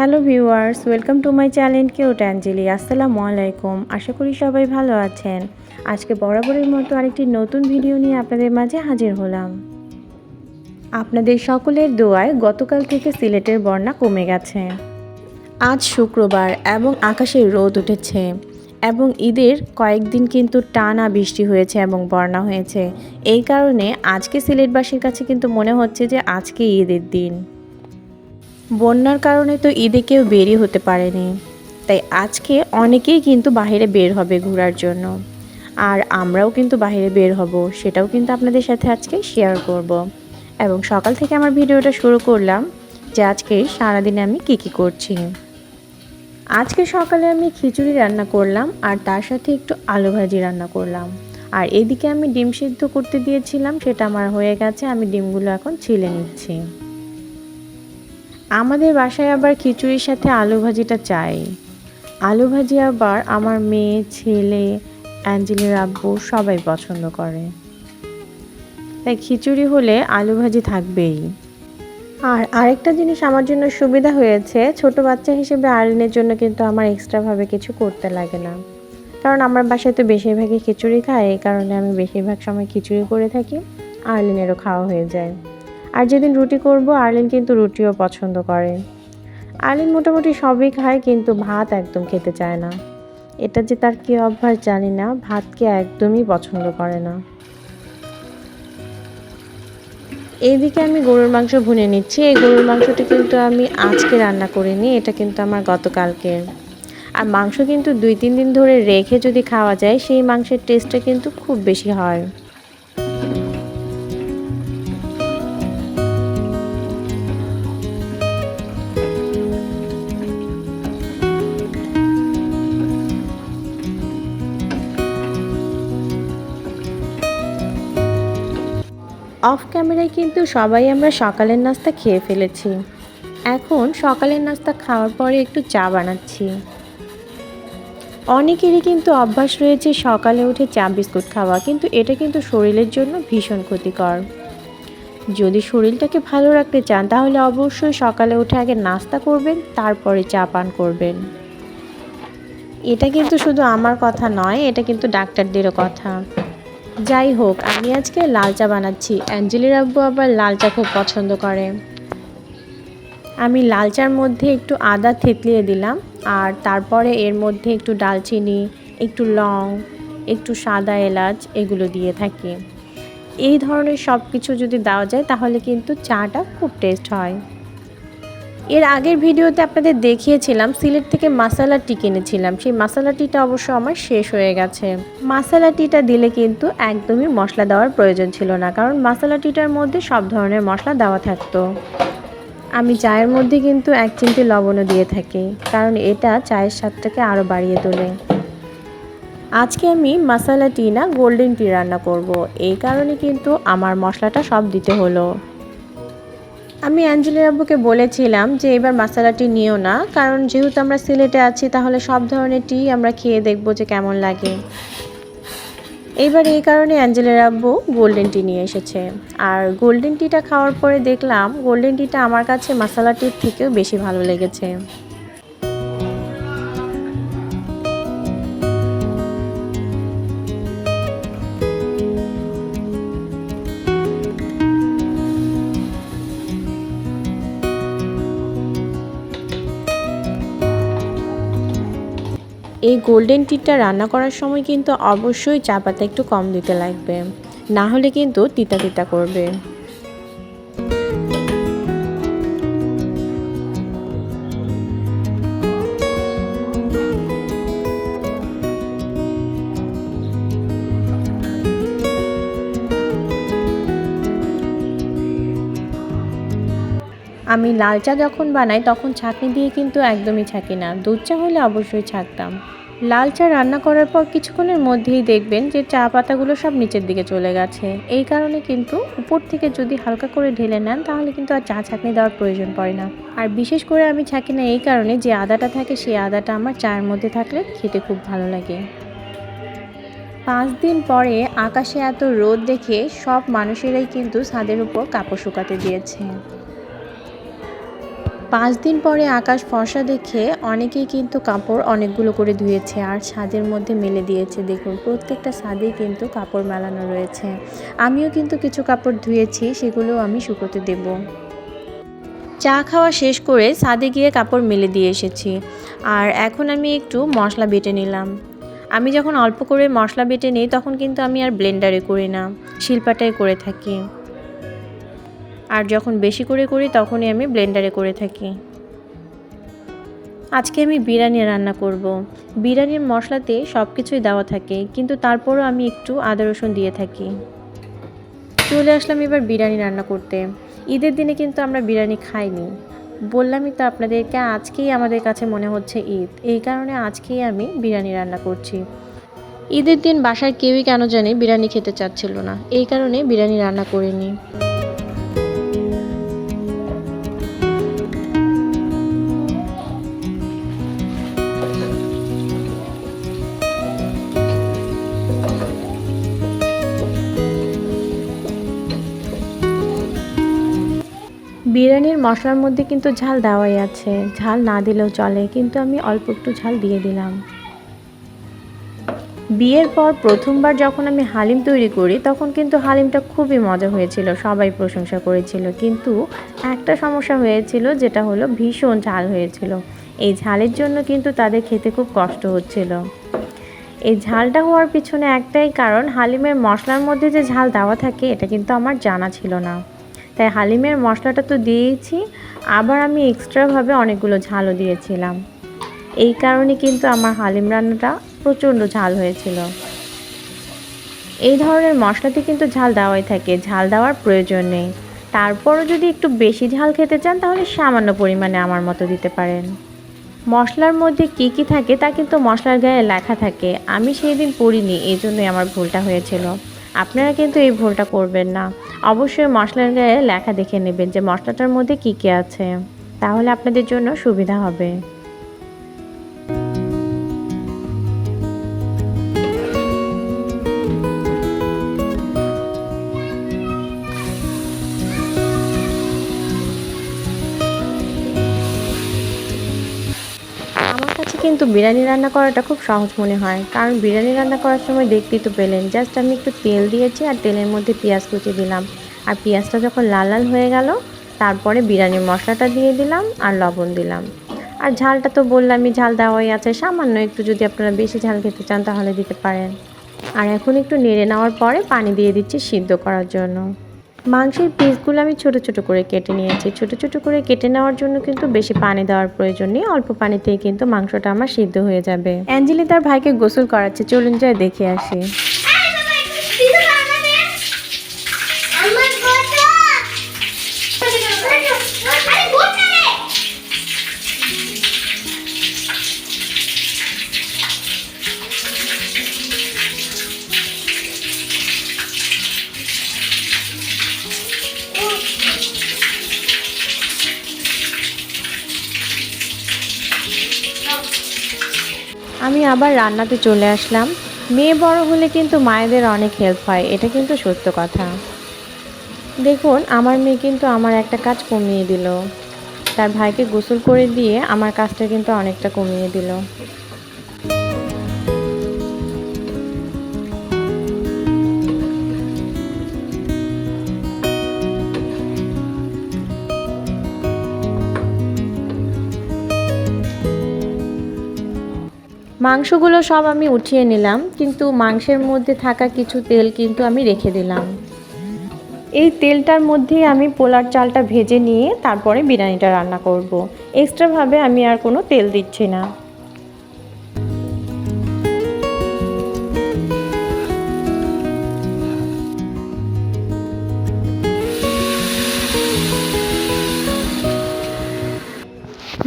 Hello viewers, welcome to my channel cute Angeli. আসসালামু আলাইকুম। আশা করি সবাই ভালো আছেন। আজকে বরাবরের মতো আরেকটি নতুন ভিডিও নিয়ে আপনাদের মাঝে হাজির হলাম। আপনাদের সকলের দোয়ায় গতকাল থেকে সিলেটের বন্যা কমে গেছে। আজ শুক্রবার এবং আকাশে রোদ উঠেছে এবং ঈদের কয়েকদিন কিন্তু টানা বৃষ্টি হয়েছে এবং বন্যা হয়েছে। এই কারণে আজকে সিলেটবাসীর কাছে কিন্তু মনে হচ্ছে যে আজকে ঈদের দিন। বন্যার কারণে তো ঈদে কেউ বেরই হতে পারেনি। তাই আজকে অনেকেই কিন্তু বাইরে বের হবে ঘোরার জন্য। আর আমরাও কিন্তু বাইরে বের হব, সেটাও কিন্তু আপনাদের সাথে আজকে শেয়ার করব। এবং সকাল থেকে আমার ভিডিওটা শুরু করলাম যে আজকে সারাদিনে আমি কী কী করছি। আজকে সকালে আমি খিচুড়ি রান্না করলাম আর তার সাথে একটু আলু ভাজি রান্না করলাম। আর এদিকে আমি ডিম সিদ্ধ করতে দিয়েছিলাম, সেটা আমার হয়ে গেছে, আমি ডিমগুলো এখন ছিলে নিচ্ছি। আমাদের বাসায় আবার খিচুড়ির সাথে আলু ভাজিটা চাই। আলু ভাজি আবার আমার মেয়ে, ছেলে, অ্যাঞ্জেলের আব্বু সবাই পছন্দ করে। তাই খিচুড়ি হলে আলু ভাজি থাকবেই। আর আরেকটা জিনিস আমার জন্য সুবিধা হয়েছে, ছোট বাচ্চা হিসেবে আর্লিনের জন্য কিন্তু আমার এক্সট্রাভাবে কিছু করতে লাগে না। কারণ আমার বাসায় তো বেশিরভাগই খিচুড়ি খায়, এই কারণে আমি বেশিরভাগ সময় খিচুড়ি করে থাকি আর্লিনেরও খাওয়া হয়ে যায়। আর যেদিন রুটি করব, আর্লিন কিন্তু রুটিও পছন্দ করে। আর্লিন মোটামুটি সবই খায়, কিন্তু ভাত একদম খেতে চায় না। এটা যে তার কী অভ্যাস জানি না, ভাতকে একদমই পছন্দ করে না। এইদিকে আমি গরুর মাংস ভুনে নিচ্ছি। এই গরুর মাংসটি কিন্তু আমি আজকে রান্না করিনি, এটা কিন্তু আমার গতকালকের আর মাংস কিন্তু দুই তিন দিন ধরে রেখে যদি খাওয়া যায়, সেই মাংসের টেস্টটা কিন্তু খুব বেশি হয়। অফ ক্যামেরায় কিন্তু সবাই আমরা সকালের নাস্তা খেয়ে ফেলেছি। এখন সকালের নাস্তা খাওয়ার পরে একটু চা বানাচ্ছি। অনেকেরই কিন্তু অভ্যাস রয়েছে সকালে উঠে চা বিস্কুট খাওয়া, কিন্তু এটা কিন্তু শরীরের জন্য ভীষণ ক্ষতিকর। যদি শরীরটাকে ভালো রাখতে চান, তাহলে অবশ্যই সকালে উঠে আগে নাস্তা করবেন, তারপরে চা পান করবেন। এটা কিন্তু শুধু আমার কথা নয়, এটা কিন্তু ডাক্তারদেরও কথা। যাই হোক, আমি আজকে লাল চা বানাচ্ছি। অ্যাঞ্জেলির আব্বু আবার লাল চা খুব পছন্দ করে। আমি লাল চার মধ্যে একটু আদা থেতলিয়ে দিলাম, আর তারপরে এর মধ্যে একটু ডালচিনি, একটু লং, একটু সাদা এলাচ এগুলো দিয়ে থাকি। এই ধরনের সব কিছু যদি দেওয়া যায়, তাহলে কিন্তু চাটা খুব টেস্ট হয়। এর আগের ভিডিওতে আপনাদের দেখিয়েছিলাম, সিলেট থেকে মাসালা টি কিনেছিলাম। সেই মাসালা টিটা অবশ্য আমার শেষ হয়ে গেছে। মাসালা টিটা দিলে কিন্তু একদমই মশলা দেওয়ার প্রয়োজন ছিল না, কারণ মাসালা টিটার মধ্যে সব ধরনের মশলা দেওয়া থাকতো। আমি চায়ের মধ্যে কিন্তু এক চিমটি লবণও দিয়ে থাকি, কারণ এটা চায়ের স্বাদটাকে আরও বাড়িয়ে তোলে। আজকে আমি মাসালা টি না, গোল্ডেন টি রান্না করব। এই কারণে কিন্তু আমার মশলাটা সব দিতে হলো। আমি অ্যাঞ্জেলির আব্বুকে বলেছিলাম যে এবার মশালাটি নিও না, কারণ যেহেতু আমরা সিলেটে আছি, তাহলে সব ধরনের টি আমরা খেয়ে দেখব যে কেমন লাগে। এইবার এই কারণে অ্যাঞ্জেলের আব্বু গোল্ডেন টি নিয়ে এসেছে। আর গোল্ডেন টিটা খাওয়ার পরে দেখলাম, গোল্ডেন টিটা আমার কাছে মশালা টির থেকেও বেশি ভালো লেগেছে। এই গোল্ডেন টিটা রান্না করার সময় কিন্তু অবশ্যই চা পাতা একটু কম দিতে লাগবে। না হলে কিন্তু তিতা তিতা করবে। আমি লাল চা যখন বানাই, তখন ছাঁকনি দিয়ে কিন্তু একদমই ছাঁকি না। দুধ চা হলে অবশ্যই ছাঁকতাম। লাল চা রান্না করার পর কিছুক্ষণের মধ্যেই দেখবেন যে চা পাতাগুলো সব নিচের দিকে চলে গেছে। এই কারণে কিন্তু উপর থেকে যদি হালকা করে ঢেলে নেন, তাহলে কিন্তু আর চা ছাঁকনি দেওয়ার প্রয়োজন পড়ে না। আর বিশেষ করে আমি ছাঁকি না এই কারণে যে আদাটা থাকে, সেই আদাটা আমার চায়ের মধ্যে থাকলে খেতে খুব ভালো লাগে। পাঁচ দিন পরে আকাশে এত রোদ দেখে সব মানুষেরাই কিন্তু ছাদের উপর কাপড় শুকাতে দিয়েছে। পাঁচ দিন পরে আকাশ ফর্সা দেখে অনেকেই কিন্তু কাপড় অনেকগুলো করে ধুয়েছে আর ছাদের মধ্যে মেলে দিয়েছে। দেখুন, প্রত্যেকটা ছাদেই কিন্তু কাপড় মেলানো রয়েছে। আমিও কিন্তু কিছু কাপড় ধুয়েছি, সেগুলো আমি শুকোতে দেব। চা খাওয়া শেষ করে ছাদে গিয়ে কাপড় মেলে দিয়ে এসেছি। আর এখন আমি একটু মশলা বেটে নিলাম। আমি যখন অল্প করে মশলা বেটে নিই, তখন কিন্তু আমি আর ব্লেন্ডারে করি না, শিল্পাটাই করে থাকি। আর যখন বেশি করে করি তখনই আমি ব্লেন্ডারে করে থাকি। আজকে আমি বিরিয়ানি রান্না করব। বিরিয়ানির মশলাতে সব কিছুই দেওয়া থাকে, কিন্তু তারপরও আমি একটু আদা রসুন দিয়ে থাকি। চলে আসলাম এবার বিরিয়ানি রান্না করতে। ঈদের দিনে কিন্তু আমরা বিরিয়ানি খাইনি। বললামই তো আপনাদেরকে, আজকেই আমাদের কাছে মনে হচ্ছে ঈদ। এই কারণে আজকেই আমি বিরিয়ানি রান্না করছি। ঈদের দিন বাসার কেউই কেন জানি বিরিয়ানি খেতে চাচ্ছিল না। এই কারণে বিরিয়ানি রান্না করিনি। বিরিয়ানির মশলার মধ্যে কিন্তু ঝাল দেওয়াই আছে। ঝাল না দিলেও চলে, কিন্তু আমি অল্প একটু ঝাল দিয়ে দিলাম। বিয়ের পর প্রথমবার যখন আমি হালিম তৈরি করি, তখন কিন্তু হালিমটা খুবই মজা হয়েছিল, সবাই প্রশংসা করেছিল। কিন্তু একটা সমস্যা হয়েছিল, যেটা হলো ভীষণ ঝাল হয়েছিল। এই ঝালের জন্য কিন্তু তাদের খেতে খুব কষ্ট হচ্ছিল। এই ঝালটা হওয়ার পিছনে একটাই কারণ, হালিমের মশলার মধ্যে যে ঝাল দেওয়া থাকে, এটা কিন্তু আমার জানা ছিল না। তাই হালিমের মশলাটা তো দিয়েছি আবার আমি এক্সট্রাভাবে অনেকগুলো ঝালও দিয়েছিলাম। এই কারণে কিন্তু আমার হালিম রান্নাটা প্রচণ্ড ঝাল হয়েছিল। এই ধরনের মশলাতে কিন্তু ঝাল দেওয়াই থাকে, ঝাল দেওয়ার প্রয়োজন নেই। তারপরও যদি একটু বেশি ঝাল খেতে চান, তাহলে সামান্য পরিমাণে আমার মতো দিতে পারেন। মশলার মধ্যে কি কি থাকে তা কিন্তু মশলার গায়ে লেখা থাকে। আমি সেই দিন পড়িনি এই জন্যই আমার ভুলটা হয়েছিল। আপনারা কিন্তু এই ভুলটা করবেন না। অবশ্যই মশলার গায়ে লেখা দেখে নেবেন যে মশলাটার মধ্যে কী কী আছে। তাহলে আপনাদের জন্য সুবিধা হবে। কিন্তু বিরিয়ানি রান্না করাটা খুব সহজ মনে হয়। কারণ বিরিয়ানি রান্না করার সময় দেখতেই তো পেলেন, জাস্ট আমি একটু তেল দিয়েছি আর তেলের মধ্যে পেঁয়াজ কুচি দিলাম। আর পেঁয়াজটা যখন লাল লাল হয়ে গেল, তারপরে বিরিয়ানির মশলাটা দিয়ে দিলাম আর লবণ দিলাম। আর ঝালটা তো বললামই, ঝাল দেওয়াই আছে। সামান্য একটু যদি আপনারা বেশি ঝাল খেতে চান তাহলে দিতে পারেন। আর এখন একটু নেড়ে নেওয়ার পরে পানি দিয়ে দিচ্ছি সিদ্ধ করার জন্য। মাংসের পিসগুলো আমি ছোট ছোট করে কেটে নিয়েছি। ছোট ছোট করে কেটে নেওয়ার জন্য কিন্তু বেশি পানি দেওয়ার প্রয়োজন নেই। অল্প পানিতেই কিন্তু মাংসটা আমার সিদ্ধ হয়ে যাবে। অ্যাঞ্জেলি তার ভাইকে গোসল করাচ্ছে। চলুন যায় দেখে আসি। আমি আবার রান্নাতে চলে আসলাম। মেয়ে বড় হলে কিন্তু মায়েদের অনেক হেল্প হয়, এটা কিন্তু সত্য কথা। দেখুন, আমার মেয়ে কিন্তু আমার একটা কাজ কমিয়ে দিল। তার ভাইকে গোসল করে দিয়ে আমার কাজটা কিন্তু অনেকটা কমিয়ে দিল। মাংসগুলো সব আমি উঠিয়ে নিলাম, কিন্তু মাংসের মধ্যে থাকা কিছু তেল কিন্তু আমি রেখে দিলাম এই তেলটার মধ্যেই আমি পোলার চালটা ভেজে নিয়ে তারপরে বিরিয়ানিটা রান্না করব। এক্সট্রাভাবে আমি আর কোনো তেল দিচ্ছি না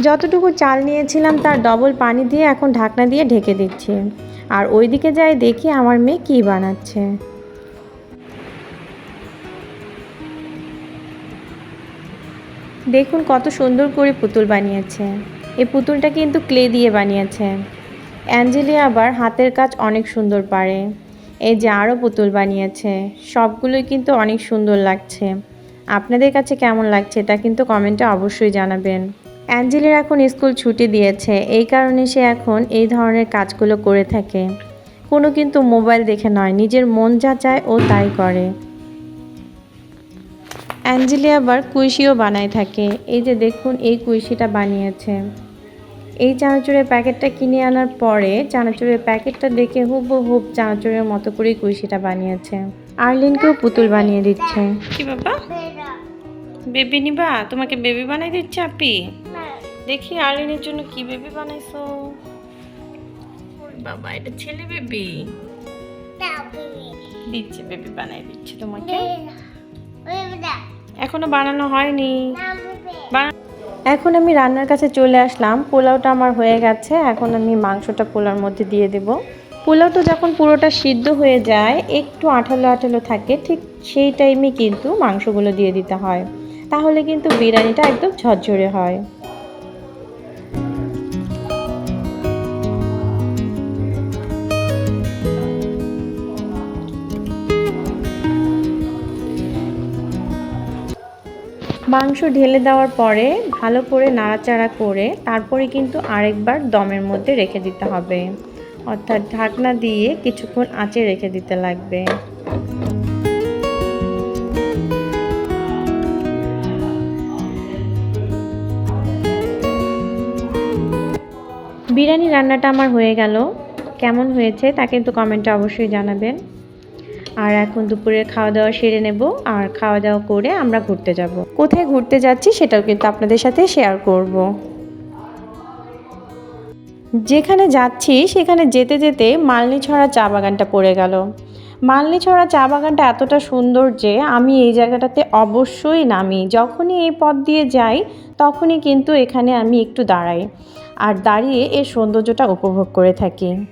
যতটুকু চাল নিয়েছিলাম তার ডবল পানি দিয়ে এখন ঢাকনা দিয়ে ঢেকে দিচ্ছি। আর ওইদিকে যাই দেখি আমার মেয়ে কী বানাচ্ছে। দেখুন কত সুন্দর করে পুতুল বানিয়েছে। এই পুতুলটা কিন্তু ক্লে দিয়ে বানিয়েছে। অ্যাঞ্জেলি আবার হাতের কাজ অনেক সুন্দর পারে। এই যে আরও পুতুল বানিয়েছে। সবগুলোই কিন্তু অনেক সুন্দর লাগছে। আপনাদের কাছে কেমন লাগছে তা কিন্তু কমেন্টে অবশ্যই জানাবেন। অ্যাঞ্জেলের এখন স্কুল ছুটি দিয়েছে। এই কারণে সে এখন এই ধরনের কাজগুলো করে থাকে। কোনো কিন্তু মোবাইল দেখে নয়, নিজের মন যা চায় ও তাই করে। অ্যাঞ্জেলি আবার কুইশিও বানায় থাকে। এই যে দেখুন, এই কুইশিটা বানিয়েছে। এই চানাচুরের প্যাকেটটা কিনে আনার পরে চানাচুরের প্যাকেটটা দেখে হুবহুব চানাচুরের মতো করেই কুইশিটা বানিয়েছে। আর্লিনকেও পুতুল বানিয়ে দিচ্ছে। কি বাবা? বেবি নিবা? তোমাকে বেবি বানাই দিচ্ছে আপি? দেখি আর্লিনের জন্য কি বেবি বানাইছো? বাবা, এটা ছেলে বেবি দিচ্ছে বেবি বানাই দিচ্ছে তোমাকে। এখনও বানানো হয়নি। এখন আমি রান্নার কাছে চলে আসলাম। পোলাওটা আমার হয়ে গেছে। এখন আমি মাংসটা পোলাওর মধ্যে দিয়ে দেব। পোলাওটা যখন পুরোটা সিদ্ধ হয়ে যায়, একটু আঠালো আঠালো থাকে, ঠিক সেই টাইমে কিন্তু মাংসগুলো দিয়ে দিতে হয়। তাহলে কিন্তু বিরিয়ানিটা একদম ঝরঝরে হয়। মাংস ঢেলে দেওয়ার পরে ভালো করে নাড়াচাড়া করে তারপরে কিন্তু আরেকবার দমের মধ্যে রেখে দিতে হবে। অর্থাৎ ঢাকনা দিয়ে কিছুক্ষণ আঁচে রেখে দিতে লাগবে। বিরিয়ানি রান্নাটা আমার হয়ে গেল। কেমন হয়েছে তা কিন্তু কমেন্টে অবশ্যই জানাবেন। আর এখন দুপুরের খাওয়া দাওয়া সেরে নেব আর খাওয়া দাওয়া করে আমরা ঘুরতে যাব। কোথায় ঘুরতে যাচ্ছি সেটাও কিন্তু আপনাদের সাথে শেয়ার করব। যেখানে যাচ্ছি সেখানে যেতে যেতে মালনি ছড়া চা বাগানটা পড়ে গেল। মালনি ছড়া চা বাগানটা এতটা সুন্দর যে আমি এই জায়গাটাতে অবশ্যই নামি। যখনই এই পথ দিয়ে যাই, তখনই কিন্তু এখানে আমি একটু দাঁড়াই। আর দাঁড়িয়ে এর সৌন্দর্যটা উপভোগ করে থাকি।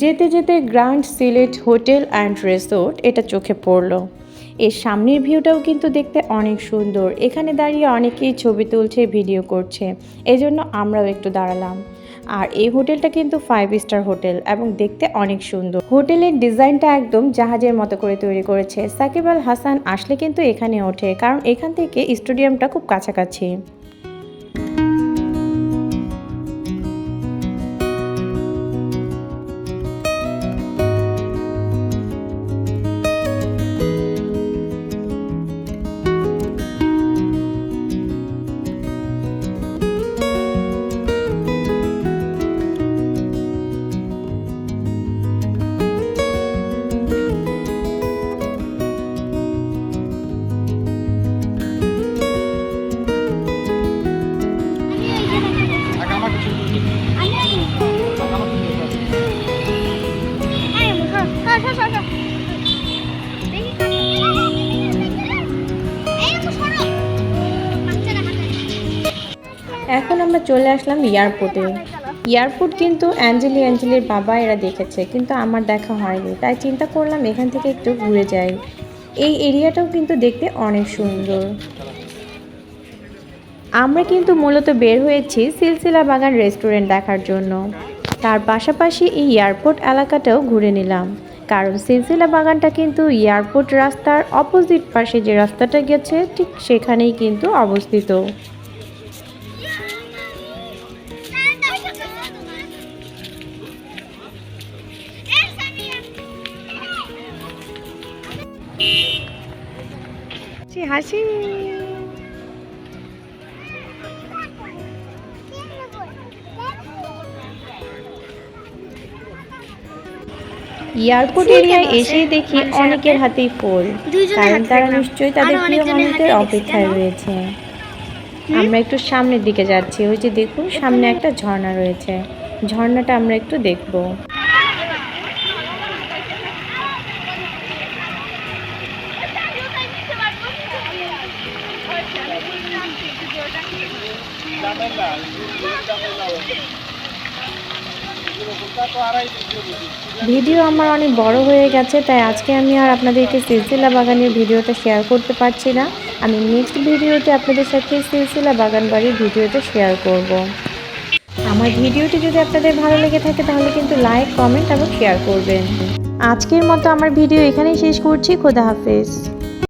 যেতে যেতে grand Sylhet hotel and resort, এটা চোখে পড়ল। এর সামনের ভিউটাও কিন্তু দেখতে অনেক সুন্দর। এখানে দাঁড়িয়ে অনেকেই ছবি তুলছে, ভিডিও করছে। এজন্য আমরাও একটু দাঁড়ালাম। আর এই হোটেলটা কিন্তু ফাইভ স্টার হোটেল এবং দেখতে অনেক সুন্দর। হোটেলের ডিজাইনটা একদম জাহাজের মতো করে তৈরি করেছে। সাকিব আল হাসান আসলে কিন্তু এখানে ওঠে, কারণ এখান থেকে স্টেডিয়ামটা খুব কাছাকাছি। চলে আসলাম এয়ারপোর্টে। এয়ারপোর্ট কিন্তু অ্যাঞ্জেলি অ্যাঞ্জেলির বাবা এরা দেখেছে, কিন্তু আমার দেখা হয়নি। তাই চিন্তা করলাম এখান থেকে একটু ঘুরে যাই। এই এরিয়াটাও কিন্তু দেখতে অনেক সুন্দর। আমরা কিন্তু মূলত বের হয়েছি সিলসিলা বাগান রেস্টুরেন্ট দেখার জন্য। তার পাশাপাশি এই এয়ারপোর্ট এলাকাটাও ঘুরে নিলাম। কারণ সিলসিলা বাগানটা কিন্তু এয়ারপোর্ট রাস্তার অপোজিট পাশে যে রাস্তাটা গেছে, ঠিক সেখানেই কিন্তু অবস্থিত। হাসি এয়ারপোর্ট এরিয়ায় এসেই দেখি অনেকের হাতেই ফুল কারণ তারা নিশ্চয়ই তাদের প্রিয় মানুষদের অপেক্ষায় রয়েছে। আমরা একটু সামনের দিকে যাচ্ছি। ওই যে দেখুন সামনে একটা ঝর্ণা রয়েছে। ঝর্ণাটা আমরা একটু দেখব। ভিডিও আমার অনেক বড় হয়ে গেছে, তাই আজকে আমি আর আপনাদেরকে সিলসিলা বাগানের ভিডিওটা শেয়ার করতে পারছি না। আমি নেক্সট ভিডিওতে আপনাদের সাথে সিলসিলা বাগান বাড়ির ভিডিওটা শেয়ার করব। আমার ভিডিওটি যদি আপনাদের ভালো লেগে থাকে, তাহলে কিন্তু লাইক কমেন্ট এবং শেয়ার করবেন। আজকের মতো আমার ভিডিও এখানেই শেষ করছি, খোদা হাফেজ।